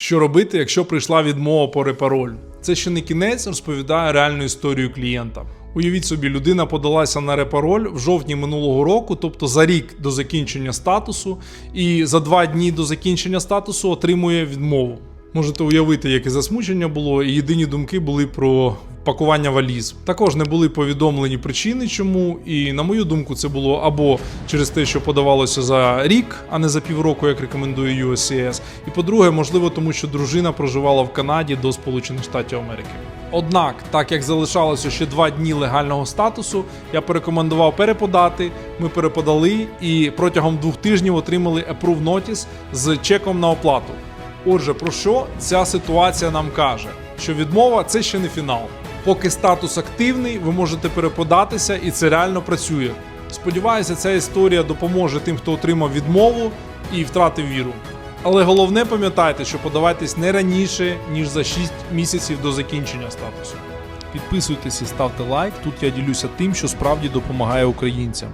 Що робити, якщо прийшла відмова по репароль? Це ще не кінець, розповідає реальну історію клієнта. Уявіть собі, людина подалася на репароль в жовтні минулого року, тобто за рік до закінчення статусу, і за два дні до закінчення статусу отримує відмову. Можете уявити, яке засмучення було, і єдині думки були про пакування валіз. Також не були повідомлені причини, чому. І на мою думку, це було або через те, що подавалося за рік, а не за півроку, як рекомендує USCIS. І по-друге, можливо, тому що дружина проживала в Канаді до Сполучених Штатів Америки. Однак, так як залишалося ще два дні легального статусу, я порекомендував переподати. Ми переподали і протягом двох тижнів отримали approve notice з чеком на оплату. Отже, про що ця ситуація нам каже? Що відмова це ще не фінал. Поки статус активний, ви можете переподатися, і це реально працює. Сподіваюся, ця історія допоможе тим, хто отримав відмову і втратив віру. Але головне пам'ятайте, що подавайтесь не раніше, ніж за 6 місяців до закінчення статусу. Підписуйтесь і ставте лайк. Тут я ділюся тим, що справді допомагає українцям.